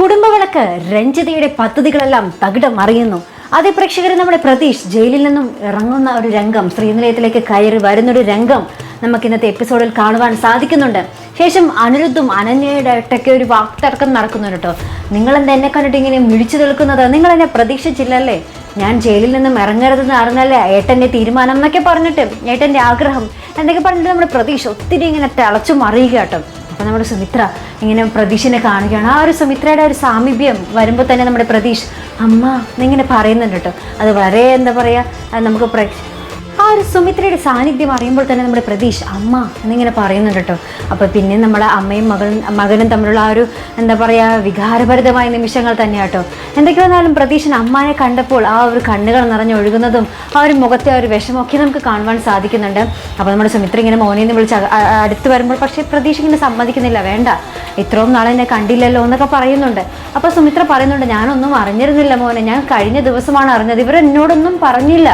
കുടുംബവിളക്ക് രഞ്ജിതയുടെ പദ്ധതികളെല്ലാം തകിടം അറിയുന്നു അതേ പ്രേക്ഷകരെ നമ്മുടെ പ്രതീഷ് ജയിലിൽ നിന്നും ഇറങ്ങുന്ന ഒരു രംഗം ശ്രീനിലയത്തിലേക്ക് കയറി വരുന്നൊരു രംഗം നമുക്ക് ഇന്നത്തെ എപ്പിസോഡിൽ കാണുവാൻ സാധിക്കുന്നുണ്ട്. ശേഷം അനിരുദ്ധും അനന്യയുടെ ഇട്ടൊക്കെ ഒരു വാക്തർക്കം നടക്കുന്നുണ്ട് കേട്ടോ. നിങ്ങൾ എന്താ എന്നെ കണ്ടിട്ട് ഇങ്ങനെ മിഴിച്ചു നിൽക്കുന്നത്? നിങ്ങൾ എന്നെ പ്രതീക്ഷിച്ചില്ലല്ലേ? ഞാൻ ജയിലിൽ നിന്നും ഇറങ്ങരുതെന്ന് അറിഞ്ഞല്ലേ ഏട്ടന്റെ തീരുമാനം എന്നൊക്കെ പറഞ്ഞിട്ട് ഏട്ടന്റെ ആഗ്രഹം എന്നൊക്കെ പറഞ്ഞിട്ട് നമ്മുടെ പ്രതീക്ഷ ഒത്തിരി ഇങ്ങനെ തിളച്ചു മറിയുക കേട്ടോ അപ്പോൾ നമ്മുടെ സുമിത്ര ഇങ്ങനെ പ്രതീഷിനെ കാണുകയാണ്. ആ ഒരു സുമിത്രയുടെ ഒരു സാമീപ്യം വരുമ്പോൾ തന്നെ നമ്മുടെ പ്രതീഷ് അമ്മ എന്നിങ്ങനെ പറയുന്നുണ്ട് കേട്ടോ. അത് വളരെ എന്താ പറയുക നമുക്ക് പ്രേക്ഷ ഒരു സുമിത്രയുടെ സാന്നിധ്യം അറിയുമ്പോൾ തന്നെ നമ്മുടെ പ്രതീഷ് അമ്മ എന്നിങ്ങനെ പറയുന്നുണ്ട് കേട്ടോ. അപ്പോൾ പിന്നെ നമ്മുടെ അമ്മയും മകളും മകനും തമ്മിലുള്ള ആ ഒരു എന്താ പറയുക വികാരഭരിതമായ നിമിഷങ്ങൾ തന്നെയാണ് കേട്ടോ. എന്തൊക്കെ വന്നാലും പ്രതീഷിന് അമ്മാനെ കണ്ടപ്പോൾ ആ ഒരു കണ്ണുകൾ നിറഞ്ഞൊഴുകുന്നതും ആ ഒരു മുഖത്തെ ആ ഒരു വിഷമമൊക്കെ നമുക്ക് കാണുവാൻ സാധിക്കുന്നുണ്ട്. അപ്പോൾ നമ്മുടെ സുമിത്ര ഇങ്ങനെ മോനെ എന്ന് വിളിച്ച് അടുത്ത് വരുമ്പോൾ പക്ഷേ പ്രതീക്ഷ ഇങ്ങനെ സമ്മതിക്കുന്നില്ല. വേണ്ട ഇത്രയും നാളെ എന്നെ കണ്ടില്ലല്ലോ എന്നൊക്കെ പറയുന്നുണ്ട്. അപ്പോൾ സുമിത്ര പറയുന്നുണ്ട് ഞാനൊന്നും അറിഞ്ഞിരുന്നില്ല മോനെ. ഞാൻ കഴിഞ്ഞ ദിവസമാണ് അറിഞ്ഞത്. ഇവരെന്നോടൊന്നും പറഞ്ഞില്ല.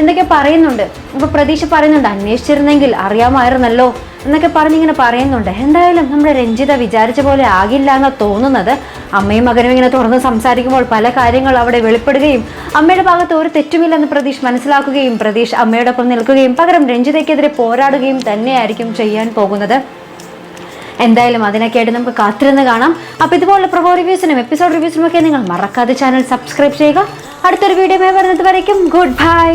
എന്തൊക്കെ പറയുന്നുണ്ട്. അപ്പൊ പ്രതീക്ഷ പറയുന്നുണ്ട് അന്വേഷിച്ചിരുന്നെങ്കിൽ അറിയാമായിരുന്നല്ലോ എന്നൊക്കെ പറഞ്ഞിങ്ങനെ പറയുന്നുണ്ട്. എന്തായാലും നമ്മുടെ രഞ്ജിത വിചാരിച്ച പോലെ ആകില്ല എന്ന് തോന്നുന്നത്. അമ്മയും മകനും ഇങ്ങനെ തുറന്ന് സംസാരിക്കുമ്പോൾ പല കാര്യങ്ങൾ അവിടെ വെളിപ്പെടുകയും അമ്മയുടെ ഭാഗത്ത് ഒരു തെറ്റുമില്ലെന്ന് പ്രതീഷ് മനസ്സിലാക്കുകയും പ്രതീഷ് അമ്മയോടൊപ്പം നിൽക്കുകയും പകരം രഞ്ജിതയ്ക്കെതിരെ പോരാടുകയും തന്നെയായിരിക്കും ചെയ്യാൻ പോകുന്നത്. എന്തായാലും അതിനൊക്കെയായിട്ട് നമുക്ക് കാത്തിരുന്ന് കാണാം. അപ്പോൾ ഇതുപോലുള്ള പ്രൊമോ റിവ്യൂസിനും എപ്പിസോഡ് റിവ്യൂസിനും ഒക്കെ നിങ്ങൾ മറക്കാതെ ചാനൽ സബ്സ്ക്രൈബ് ചെയ്യുക. അടുത്തൊരു വീഡിയോ വരുന്നത് വരയ്ക്കും. Good bye.